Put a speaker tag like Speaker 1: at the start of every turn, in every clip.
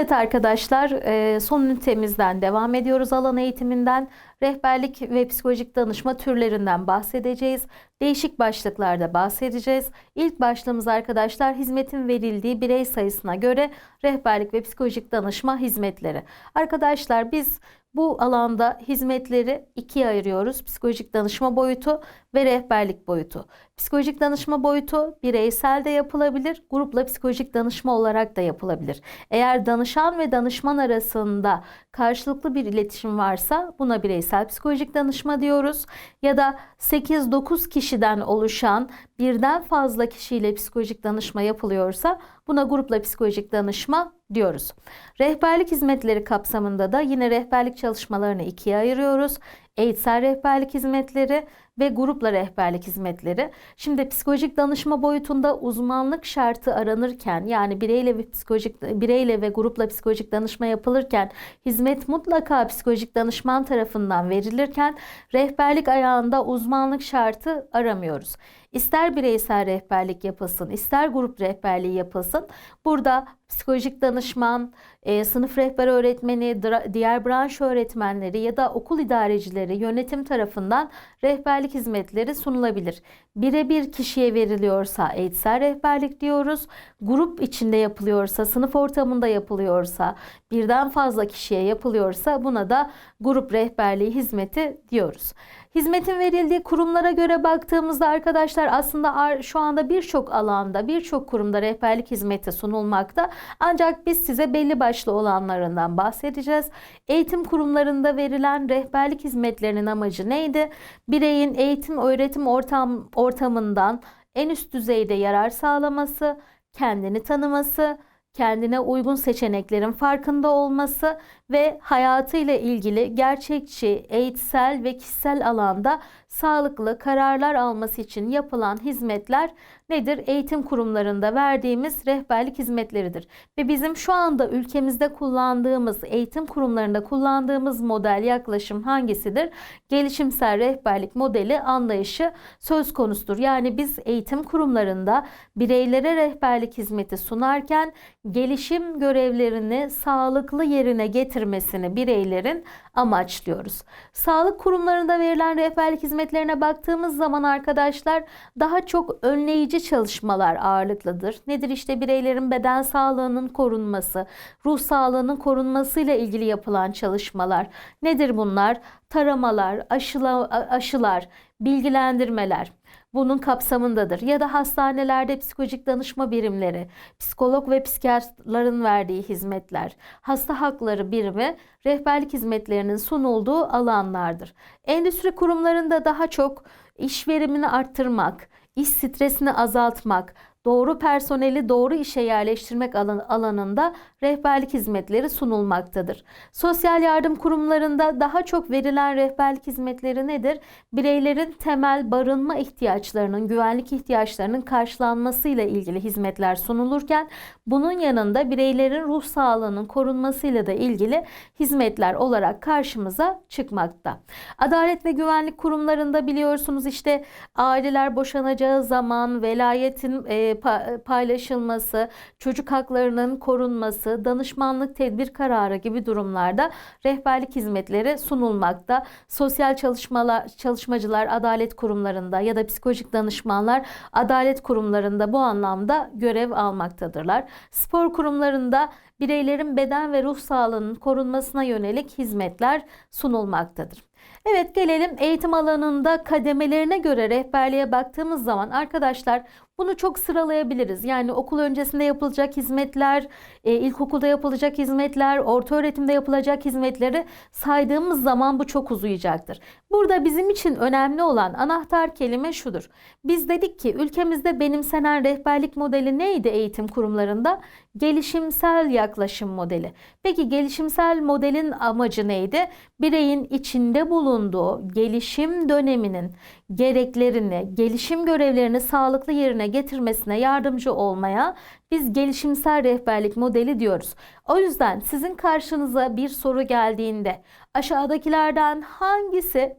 Speaker 1: Evet arkadaşlar e, son ünitemizden devam ediyoruz alan eğitiminden. Rehberlik ve psikolojik danışma türlerinden bahsedeceğiz. Değişik başlıklarda bahsedeceğiz. İlk başlığımız arkadaşlar hizmetin verildiği birey sayısına göre rehberlik ve psikolojik danışma hizmetleri. Arkadaşlar biz bu alanda hizmetleri ikiye ayırıyoruz. Psikolojik danışma boyutu ve rehberlik boyutu. Psikolojik danışma boyutu bireysel de yapılabilir, grupla psikolojik danışma olarak da yapılabilir. Eğer danışan ve danışman arasında karşılıklı bir iletişim varsa buna bireysel psikolojik danışma diyoruz. Ya da 8-9 kişiden oluşan birden fazla kişiyle psikolojik danışma yapılıyorsa buna grupla psikolojik danışma diyoruz. Rehberlik hizmetleri kapsamında da yine rehberlik çalışmalarını ikiye ayırıyoruz. Eğitsel rehberlik hizmetleri ve grupla rehberlik hizmetleri. Şimdi psikolojik danışma boyutunda uzmanlık şartı aranırken yani bireyle ve psikolojik bireyle ve grupla psikolojik danışma yapılırken hizmet mutlaka psikolojik danışman tarafından verilirken rehberlik ayağında uzmanlık şartı aramıyoruz. İster bireysel rehberlik yapılsın, ister grup rehberliği yapılsın. Burada psikolojik danışman, e, sınıf rehber öğretmeni, diğer branş öğretmenleri ya da okul idarecileri yönetim tarafından rehberlik hizmetleri sunulabilir. Birebir kişiye veriliyorsa eğitsel rehberlik diyoruz. Grup içinde yapılıyorsa, sınıf ortamında yapılıyorsa, birden fazla kişiye yapılıyorsa buna da grup rehberliği hizmeti diyoruz. Hizmetin verildiği kurumlara göre baktığımızda arkadaşlar aslında şu anda birçok alanda, birçok kurumda rehberlik hizmeti sunulmakta. Ancak biz size belli başlı olanlarından bahsedeceğiz. Eğitim kurumlarında verilen rehberlik hizmetlerinin amacı neydi? Bireyin eğitim öğretim ortam ortamından en üst düzeyde yarar sağlaması, kendini tanıması, kendine uygun seçeneklerin farkında olması ve hayatıyla ilgili gerçekçi, eğitsel ve kişisel alanda sağlıklı kararlar alması için yapılan hizmetler nedir? Eğitim kurumlarında verdiğimiz rehberlik hizmetleridir. Ve bizim şu anda ülkemizde kullandığımız, eğitim kurumlarında kullandığımız model yaklaşım hangisidir? Gelişimsel rehberlik modeli anlayışı söz konusudur. Yani biz eğitim kurumlarında bireylere rehberlik hizmeti sunarken gelişim görevlerini sağlıklı yerine getirmesini bireylerin amaçlıyoruz. Sağlık kurumlarında verilen rehberlik hizmetlerine baktığımız zaman arkadaşlar daha çok önleyici çalışmalar ağırlıklıdır. Nedir işte bireylerin beden sağlığının korunması, ruh sağlığının korunmasıyla ilgili yapılan çalışmalar. Nedir bunlar? Taramalar, aşıla, aşılar, bilgilendirmeler bunun kapsamındadır. Ya da hastanelerde psikolojik danışma birimleri, psikolog ve psikiyatrların verdiği hizmetler, hasta hakları birimi rehberlik hizmetlerinin sunulduğu alanlardır. Endüstri kurumlarında daha çok iş verimini arttırmak, iş stresini azaltmak, doğru personeli doğru işe yerleştirmek alanında rehberlik hizmetleri sunulmaktadır. Sosyal yardım kurumlarında daha çok verilen rehberlik hizmetleri nedir? Bireylerin temel barınma ihtiyaçlarının, güvenlik ihtiyaçlarının karşılanmasıyla ilgili hizmetler sunulurken bunun yanında bireylerin ruh sağlığının korunmasıyla da ilgili hizmetler olarak karşımıza çıkmakta. Adalet ve güvenlik kurumlarında biliyorsunuz işte aileler boşanacağı zaman velayetin e, paylaşılması, çocuk haklarının korunması, danışmanlık tedbir kararı gibi durumlarda rehberlik hizmetleri sunulmakta. Sosyal çalışmalar, çalışmacılar adalet kurumlarında ya da psikolojik danışmanlar adalet kurumlarında bu anlamda görev almaktadırlar. Spor kurumlarında bireylerin beden ve ruh sağlığının korunmasına yönelik hizmetler sunulmaktadır. Evet gelelim eğitim alanında kademelerine göre rehberliğe baktığımız zaman arkadaşlar bunu çok sıralayabiliriz. Yani okul öncesinde yapılacak hizmetler, e, ilkokulda yapılacak hizmetler, orta öğretimde yapılacak hizmetleri saydığımız zaman bu çok uzayacaktır. Burada bizim için önemli olan anahtar kelime şudur. Biz dedik ki ülkemizde benimsenen rehberlik modeli neydi eğitim kurumlarında? Gelişimsel yaklaşım modeli. Peki gelişimsel modelin amacı neydi? Bireyin içinde bulunduğu gelişim döneminin gereklerini, gelişim görevlerini sağlıklı yerine getirmesine yardımcı olmaya biz gelişimsel rehberlik modeli diyoruz. O yüzden sizin karşınıza bir soru geldiğinde aşağıdakilerden hangisi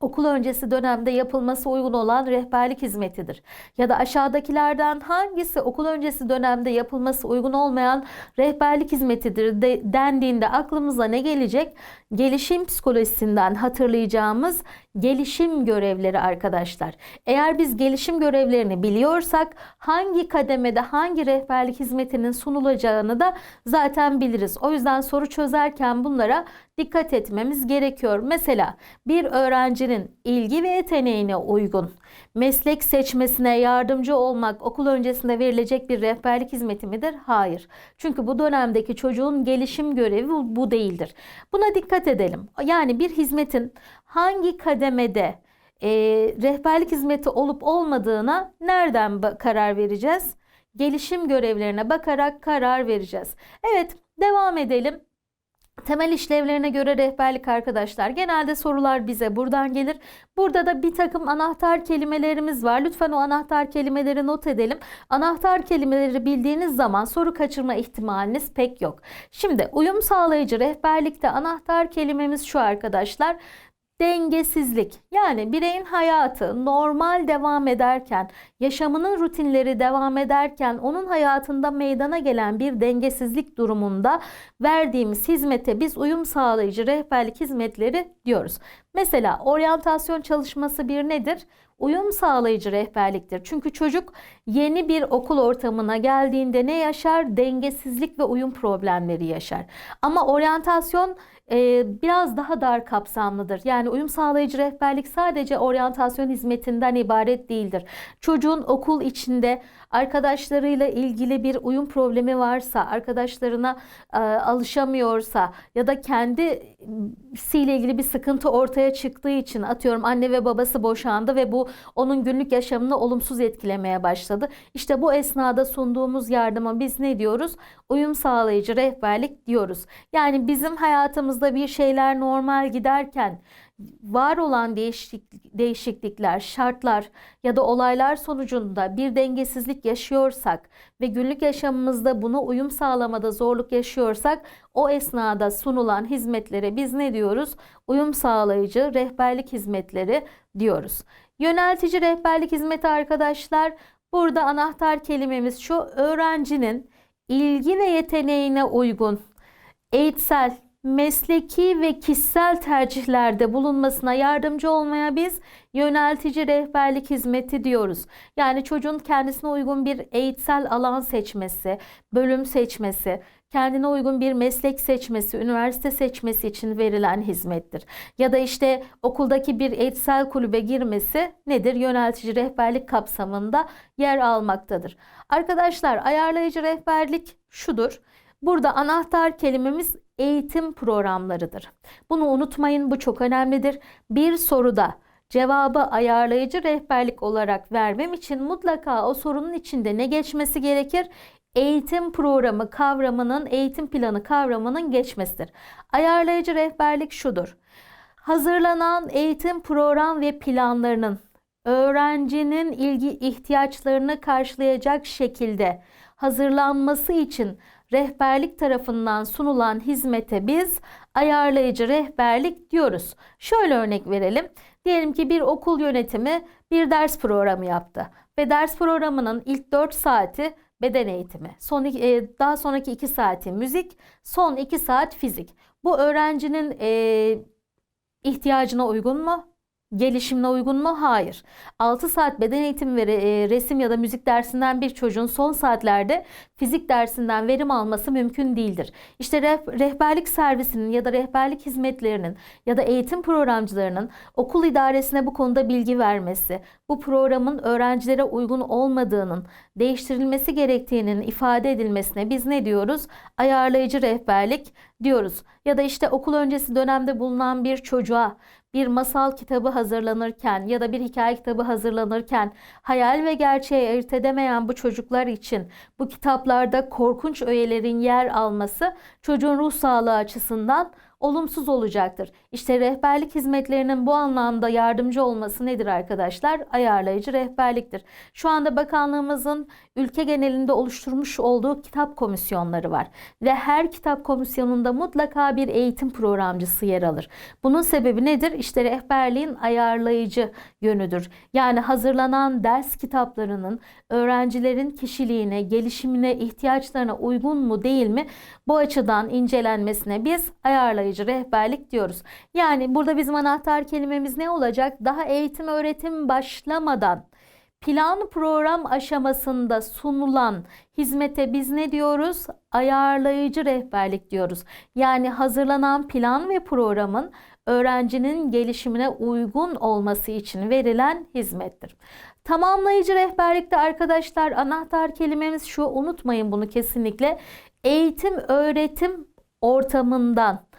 Speaker 1: okul öncesi dönemde yapılması uygun olan rehberlik hizmetidir. Ya da aşağıdakilerden hangisi okul öncesi dönemde yapılması uygun olmayan rehberlik hizmetidir de, dendiğinde aklımıza ne gelecek? Gelişim psikolojisinden hatırlayacağımız gelişim görevleri arkadaşlar. Eğer biz gelişim görevlerini biliyorsak hangi kademede hangi rehberlik hizmetinin sunulacağını da zaten biliriz. O yüzden soru çözerken bunlara dikkat etmemiz gerekiyor. Mesela bir öğrencinin ilgi ve yeteneğine uygun meslek seçmesine yardımcı olmak okul öncesinde verilecek bir rehberlik hizmeti midir? Hayır. Çünkü bu dönemdeki çocuğun gelişim görevi bu, değildir. Buna dikkat edelim. Yani bir hizmetin hangi kademede e, rehberlik hizmeti olup olmadığına nereden karar vereceğiz? Gelişim görevlerine bakarak karar vereceğiz. Evet, devam edelim. Temel işlevlerine göre rehberlik arkadaşlar. Genelde sorular bize buradan gelir. Burada da bir takım anahtar kelimelerimiz var. Lütfen o anahtar kelimeleri not edelim. Anahtar kelimeleri bildiğiniz zaman soru kaçırma ihtimaliniz pek yok. Şimdi uyum sağlayıcı rehberlikte anahtar kelimemiz şu arkadaşlar dengesizlik. Yani bireyin hayatı normal devam ederken, yaşamının rutinleri devam ederken onun hayatında meydana gelen bir dengesizlik durumunda verdiğimiz hizmete biz uyum sağlayıcı rehberlik hizmetleri diyoruz. Mesela oryantasyon çalışması bir nedir? Uyum sağlayıcı rehberliktir. Çünkü çocuk yeni bir okul ortamına geldiğinde ne yaşar? Dengesizlik ve uyum problemleri yaşar. Ama oryantasyon biraz daha dar kapsamlıdır. Yani uyum sağlayıcı rehberlik sadece oryantasyon hizmetinden ibaret değildir. Çocuğun okul içinde arkadaşlarıyla ilgili bir uyum problemi varsa, arkadaşlarına e, alışamıyorsa ya da kendisiyle ilgili bir sıkıntı ortaya çıktığı için atıyorum anne ve babası boşandı ve bu onun günlük yaşamını olumsuz etkilemeye başladı. İşte bu esnada sunduğumuz yardıma biz ne diyoruz? Uyum sağlayıcı rehberlik diyoruz. Yani bizim hayatımızda bir şeyler normal giderken var olan değişik, değişiklikler, şartlar ya da olaylar sonucunda bir dengesizlik yaşıyorsak ve günlük yaşamımızda buna uyum sağlamada zorluk yaşıyorsak o esnada sunulan hizmetlere biz ne diyoruz? Uyum sağlayıcı rehberlik hizmetleri diyoruz. Yöneltici rehberlik hizmeti arkadaşlar burada anahtar kelimemiz şu öğrencinin ilgi ve yeteneğine uygun eğitsel, mesleki ve kişisel tercihlerde bulunmasına yardımcı olmaya biz yöneltici rehberlik hizmeti diyoruz. Yani çocuğun kendisine uygun bir eğitsel alan seçmesi, bölüm seçmesi, kendine uygun bir meslek seçmesi, üniversite seçmesi için verilen hizmettir. Ya da işte okuldaki bir eğitsel kulübe girmesi nedir? Yöneltici rehberlik kapsamında yer almaktadır. Arkadaşlar ayarlayıcı rehberlik şudur. Burada anahtar kelimemiz eğitim programlarıdır. Bunu unutmayın bu çok önemlidir. Bir soruda cevabı ayarlayıcı rehberlik olarak vermem için mutlaka o sorunun içinde ne geçmesi gerekir? Eğitim programı kavramının, eğitim planı kavramının geçmesidir. Ayarlayıcı rehberlik şudur. Hazırlanan eğitim program ve planlarının öğrencinin ilgi ihtiyaçlarını karşılayacak şekilde hazırlanması için rehberlik tarafından sunulan hizmete biz ayarlayıcı rehberlik diyoruz. Şöyle örnek verelim. Diyelim ki bir okul yönetimi bir ders programı yaptı ve ders programının ilk 4 saati beden eğitimi, son e, daha sonraki 2 saati müzik, son 2 saat fizik. Bu öğrencinin e, ihtiyacına uygun mu? Gelişimine uygun mu? Hayır. 6 saat beden eğitimi ve e, resim ya da müzik dersinden bir çocuğun son saatlerde fizik dersinden verim alması mümkün değildir. İşte rehberlik servisinin ya da rehberlik hizmetlerinin ya da eğitim programcılarının okul idaresine bu konuda bilgi vermesi, bu programın öğrencilere uygun olmadığının, değiştirilmesi gerektiğinin ifade edilmesine biz ne diyoruz? Ayarlayıcı rehberlik diyoruz. Ya da işte okul öncesi dönemde bulunan bir çocuğa bir masal kitabı hazırlanırken ya da bir hikaye kitabı hazırlanırken hayal ve gerçeği ayırt edemeyen bu çocuklar için bu kitaplarda korkunç öğelerin yer alması çocuğun ruh sağlığı açısından olumsuz olacaktır. İşte rehberlik hizmetlerinin bu anlamda yardımcı olması nedir arkadaşlar? Ayarlayıcı rehberliktir. Şu anda bakanlığımızın ülke genelinde oluşturmuş olduğu kitap komisyonları var ve her kitap komisyonunda mutlaka bir eğitim programcısı yer alır. Bunun sebebi nedir? İşte rehberliğin ayarlayıcı yönüdür. Yani hazırlanan ders kitaplarının öğrencilerin kişiliğine, gelişimine, ihtiyaçlarına uygun mu değil mi bu açıdan incelenmesine biz ayarlayıcı rehberlik diyoruz. Yani burada bizim anahtar kelimemiz ne olacak? Daha eğitim öğretim başlamadan plan program aşamasında sunulan hizmete biz ne diyoruz? Ayarlayıcı rehberlik diyoruz. Yani hazırlanan plan ve programın öğrencinin gelişimine uygun olması için verilen hizmettir. Tamamlayıcı rehberlikte arkadaşlar anahtar kelimemiz şu unutmayın bunu kesinlikle. Eğitim öğretim ortamından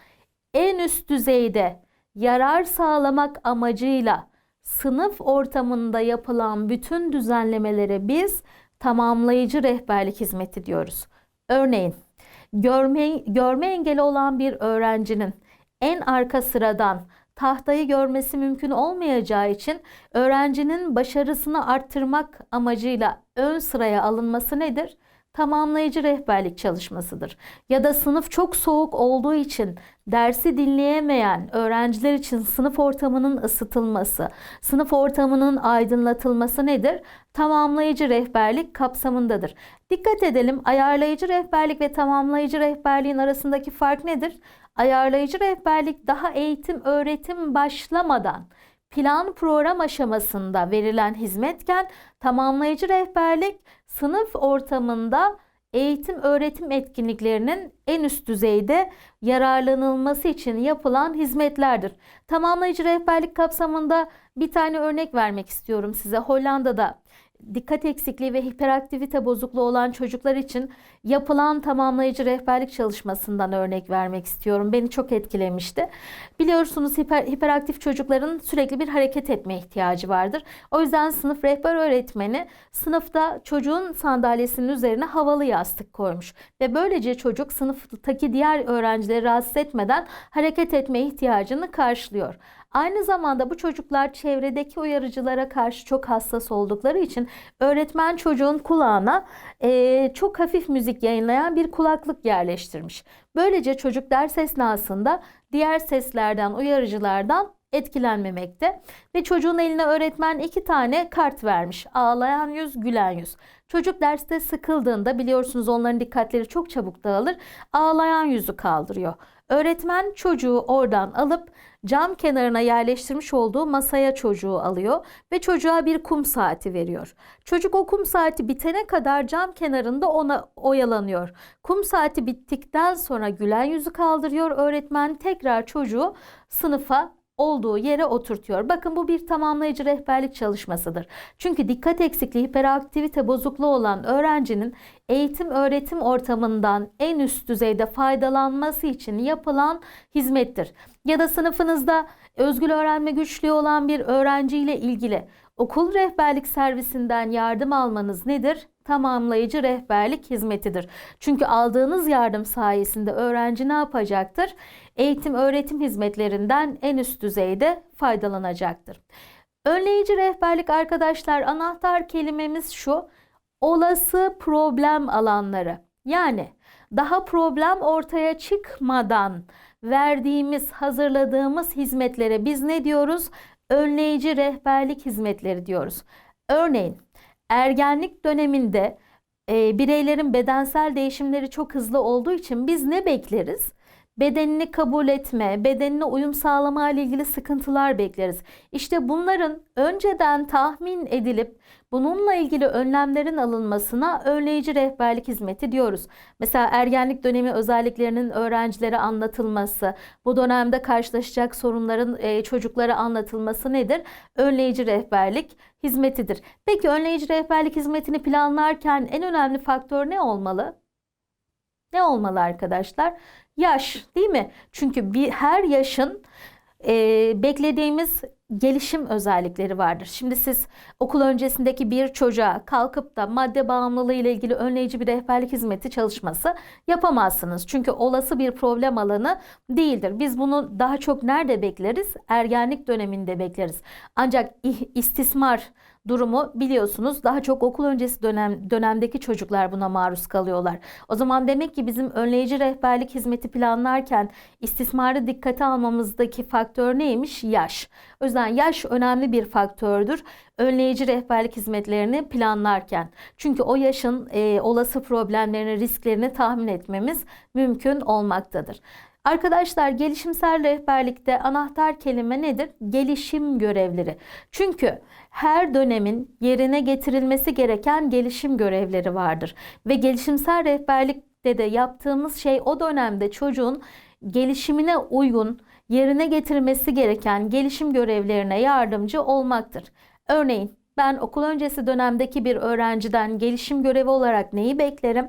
Speaker 1: en üst düzeyde yarar sağlamak amacıyla sınıf ortamında yapılan bütün düzenlemelere biz tamamlayıcı rehberlik hizmeti diyoruz. Örneğin görme, görme engeli olan bir öğrencinin en arka sıradan tahtayı görmesi mümkün olmayacağı için öğrencinin başarısını arttırmak amacıyla ön sıraya alınması nedir? Tamamlayıcı rehberlik çalışmasıdır. Ya da sınıf çok soğuk olduğu için dersi dinleyemeyen öğrenciler için sınıf ortamının ısıtılması, sınıf ortamının aydınlatılması nedir? Tamamlayıcı rehberlik kapsamındadır. Dikkat edelim ayarlayıcı rehberlik ve tamamlayıcı rehberliğin arasındaki fark nedir? Ayarlayıcı rehberlik daha eğitim öğretim başlamadan plan program aşamasında verilen hizmetken tamamlayıcı rehberlik sınıf ortamında eğitim öğretim etkinliklerinin en üst düzeyde yararlanılması için yapılan hizmetlerdir. Tamamlayıcı rehberlik kapsamında bir tane örnek vermek istiyorum size. Hollanda'da dikkat eksikliği ve hiperaktivite bozukluğu olan çocuklar için yapılan tamamlayıcı rehberlik çalışmasından örnek vermek istiyorum. Beni çok etkilemişti. Biliyorsunuz hiper, hiperaktif çocukların sürekli bir hareket etme ihtiyacı vardır. O yüzden sınıf rehber öğretmeni sınıfta çocuğun sandalyesinin üzerine havalı yastık koymuş ve böylece çocuk sınıftaki diğer öğrencileri rahatsız etmeden hareket etme ihtiyacını karşılıyor. Aynı zamanda bu çocuklar çevredeki uyarıcılara karşı çok hassas oldukları için öğretmen çocuğun kulağına e, çok hafif müzik yayınlayan bir kulaklık yerleştirmiş. Böylece çocuk ders esnasında diğer seslerden, uyarıcılardan etkilenmemekte ve çocuğun eline öğretmen iki tane kart vermiş. Ağlayan yüz, gülen yüz. Çocuk derste sıkıldığında biliyorsunuz onların dikkatleri çok çabuk dağılır. Ağlayan yüzü kaldırıyor. Öğretmen çocuğu oradan alıp cam kenarına yerleştirmiş olduğu masaya çocuğu alıyor ve çocuğa bir kum saati veriyor. Çocuk o kum saati bitene kadar cam kenarında ona oyalanıyor. Kum saati bittikten sonra gülen yüzü kaldırıyor. Öğretmen tekrar çocuğu sınıfa olduğu yere oturtuyor. Bakın bu bir tamamlayıcı rehberlik çalışmasıdır. Çünkü dikkat eksikliği, hiperaktivite bozukluğu olan öğrencinin eğitim öğretim ortamından en üst düzeyde faydalanması için yapılan hizmettir. Ya da sınıfınızda özgül öğrenme güçlüğü olan bir öğrenciyle ilgili okul rehberlik servisinden yardım almanız nedir? Tamamlayıcı rehberlik hizmetidir. Çünkü aldığınız yardım sayesinde öğrenci ne yapacaktır? Eğitim öğretim hizmetlerinden en üst düzeyde faydalanacaktır. Önleyici rehberlik arkadaşlar anahtar kelimemiz şu. Olası problem alanları. Yani daha problem ortaya çıkmadan verdiğimiz, hazırladığımız hizmetlere biz ne diyoruz? Önleyici rehberlik hizmetleri diyoruz. Örneğin ergenlik döneminde e, bireylerin bedensel değişimleri çok hızlı olduğu için biz ne bekleriz? Bedenini kabul etme, bedenine uyum sağlama ile ilgili sıkıntılar bekleriz. İşte bunların önceden tahmin edilip bununla ilgili önlemlerin alınmasına önleyici rehberlik hizmeti diyoruz. Mesela ergenlik dönemi özelliklerinin öğrencilere anlatılması, bu dönemde karşılaşacak sorunların e, çocuklara anlatılması nedir? Önleyici rehberlik hizmetidir. Peki önleyici rehberlik hizmetini planlarken en önemli faktör ne olmalı? Ne olmalı arkadaşlar? Yaş değil mi? Çünkü bir her yaşın e, beklediğimiz gelişim özellikleri vardır. Şimdi siz okul öncesindeki bir çocuğa kalkıp da madde bağımlılığı ile ilgili önleyici bir rehberlik hizmeti çalışması yapamazsınız. Çünkü olası bir problem alanı değildir. Biz bunu daha çok nerede bekleriz? Ergenlik döneminde bekleriz. Ancak istismar durumu biliyorsunuz daha çok okul öncesi dönem dönemdeki çocuklar buna maruz kalıyorlar. O zaman demek ki bizim önleyici rehberlik hizmeti planlarken istismarı dikkate almamızdaki faktör neymiş? Yaş. O yüzden yaş önemli bir faktördür önleyici rehberlik hizmetlerini planlarken. Çünkü o yaşın e, olası problemlerini, risklerini tahmin etmemiz mümkün olmaktadır. Arkadaşlar gelişimsel rehberlikte anahtar kelime nedir? Gelişim görevleri. Çünkü her dönemin yerine getirilmesi gereken gelişim görevleri vardır. Ve gelişimsel rehberlikte de yaptığımız şey o dönemde çocuğun gelişimine uygun yerine getirmesi gereken gelişim görevlerine yardımcı olmaktır. Örneğin ben okul öncesi dönemdeki bir öğrenciden gelişim görevi olarak neyi beklerim?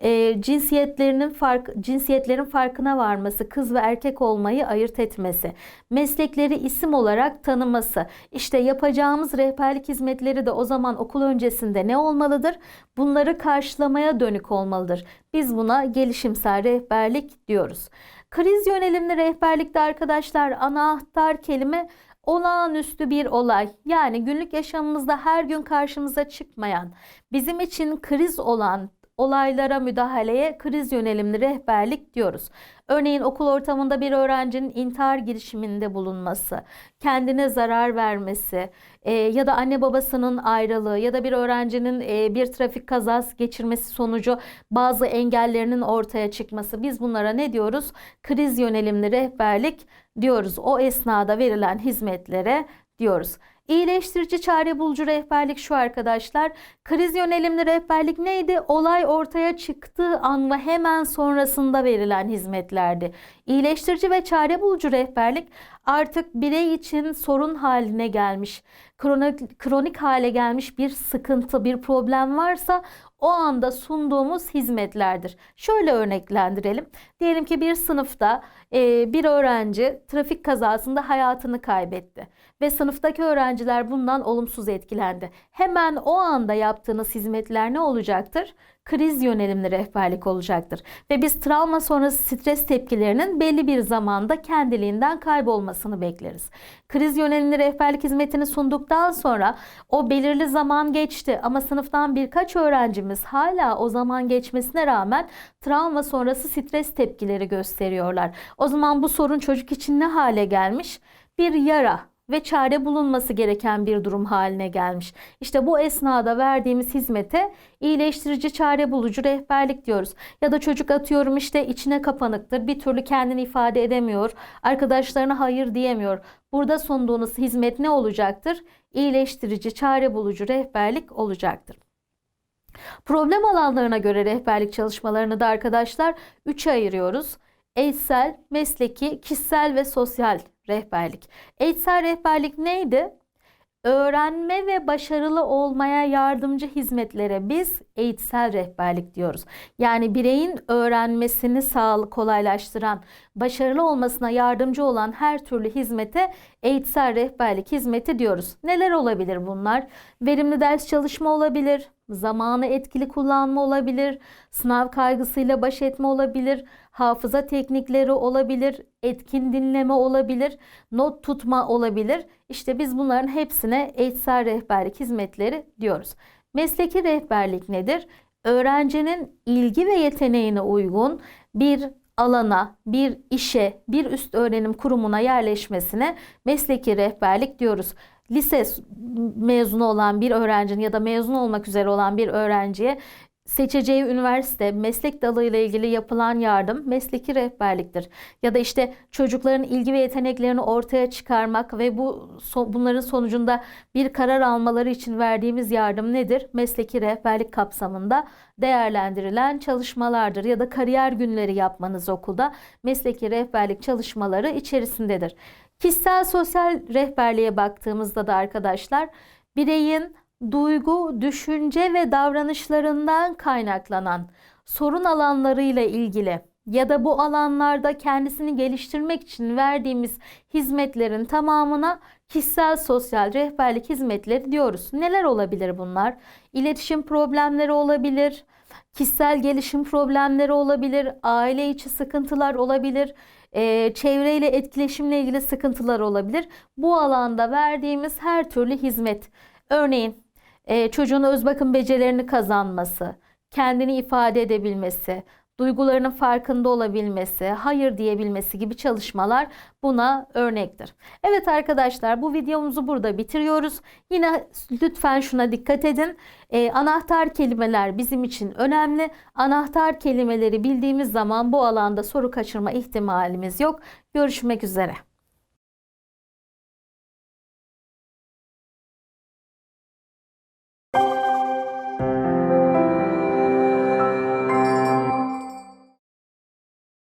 Speaker 1: E, cinsiyetlerinin fark cinsiyetlerin farkına varması, kız ve erkek olmayı ayırt etmesi, meslekleri isim olarak tanıması. İşte yapacağımız rehberlik hizmetleri de o zaman okul öncesinde ne olmalıdır? Bunları karşılamaya dönük olmalıdır. Biz buna gelişimsel rehberlik diyoruz. Kriz yönelimli rehberlikte arkadaşlar anahtar kelime olağanüstü bir olay. Yani günlük yaşamımızda her gün karşımıza çıkmayan, bizim için kriz olan olaylara müdahaleye kriz yönelimli rehberlik diyoruz. Örneğin okul ortamında bir öğrencinin intihar girişiminde bulunması, kendine zarar vermesi e, ya da anne babasının ayrılığı ya da bir öğrencinin e, bir trafik kazası geçirmesi sonucu bazı engellerinin ortaya çıkması. Biz bunlara ne diyoruz? Kriz yönelimli rehberlik diyoruz. O esnada verilen hizmetlere diyoruz. İyileştirici çare bulucu rehberlik şu arkadaşlar. Kriz yönelimli rehberlik neydi? Olay ortaya çıktığı an ve hemen sonrasında verilen hizmetlerdi. İyileştirici ve çare bulucu rehberlik artık birey için sorun haline gelmiş, kronik, kronik hale gelmiş bir sıkıntı, bir problem varsa o anda sunduğumuz hizmetlerdir. Şöyle örneklendirelim. Diyelim ki bir sınıfta e, bir öğrenci trafik kazasında hayatını kaybetti ve sınıftaki öğrenciler bundan olumsuz etkilendi. Hemen o anda yaptığınız hizmetler ne olacaktır? Kriz yönelimli rehberlik olacaktır. Ve biz travma sonrası stres tepkilerinin belli bir zamanda kendiliğinden kaybolmasını bekleriz. Kriz yönelimli rehberlik hizmetini sunduktan sonra o belirli zaman geçti ama sınıftan birkaç öğrencimiz hala o zaman geçmesine rağmen travma sonrası stres tepkileri gösteriyorlar. O zaman bu sorun çocuk için ne hale gelmiş? Bir yara, ve çare bulunması gereken bir durum haline gelmiş. İşte bu esnada verdiğimiz hizmete iyileştirici çare bulucu rehberlik diyoruz. Ya da çocuk atıyorum işte içine kapanıktır. Bir türlü kendini ifade edemiyor. Arkadaşlarına hayır diyemiyor. Burada sunduğunuz hizmet ne olacaktır? İyileştirici çare bulucu rehberlik olacaktır. Problem alanlarına göre rehberlik çalışmalarını da arkadaşlar 3'e ayırıyoruz. Eğitsel, mesleki, kişisel ve sosyal rehberlik. Eğitsel rehberlik neydi? Öğrenme ve başarılı olmaya yardımcı hizmetlere biz eğitsel rehberlik diyoruz. Yani bireyin öğrenmesini sağlık kolaylaştıran, başarılı olmasına yardımcı olan her türlü hizmete eğitsel rehberlik hizmeti diyoruz. Neler olabilir bunlar? Verimli ders çalışma olabilir, zamanı etkili kullanma olabilir, sınav kaygısıyla baş etme olabilir, hafıza teknikleri olabilir, etkin dinleme olabilir, not tutma olabilir. İşte biz bunların hepsine eğitsel rehberlik hizmetleri diyoruz. Mesleki rehberlik nedir? Öğrencinin ilgi ve yeteneğine uygun bir alana, bir işe, bir üst öğrenim kurumuna yerleşmesine mesleki rehberlik diyoruz. Lise mezunu olan bir öğrencinin ya da mezun olmak üzere olan bir öğrenciye seçeceği üniversite, meslek dalı ile ilgili yapılan yardım mesleki rehberliktir. Ya da işte çocukların ilgi ve yeteneklerini ortaya çıkarmak ve bu bunların sonucunda bir karar almaları için verdiğimiz yardım nedir? Mesleki rehberlik kapsamında değerlendirilen çalışmalardır ya da kariyer günleri yapmanız okulda mesleki rehberlik çalışmaları içerisindedir. Kişisel sosyal rehberliğe baktığımızda da arkadaşlar bireyin duygu, düşünce ve davranışlarından kaynaklanan sorun alanlarıyla ilgili ya da bu alanlarda kendisini geliştirmek için verdiğimiz hizmetlerin tamamına kişisel sosyal rehberlik hizmetleri diyoruz. Neler olabilir bunlar? İletişim problemleri olabilir, kişisel gelişim problemleri olabilir, aile içi sıkıntılar olabilir, eee, çevreyle etkileşimle ilgili sıkıntılar olabilir. Bu alanda verdiğimiz her türlü hizmet. Örneğin eee, çocuğun öz bakım becerilerini kazanması, kendini ifade edebilmesi, duygularının farkında olabilmesi, hayır diyebilmesi gibi çalışmalar buna örnektir. Evet arkadaşlar bu videomuzu burada bitiriyoruz. Yine lütfen şuna dikkat edin. Ee, anahtar kelimeler bizim için önemli. Anahtar kelimeleri bildiğimiz zaman bu alanda soru kaçırma ihtimalimiz yok. Görüşmek üzere.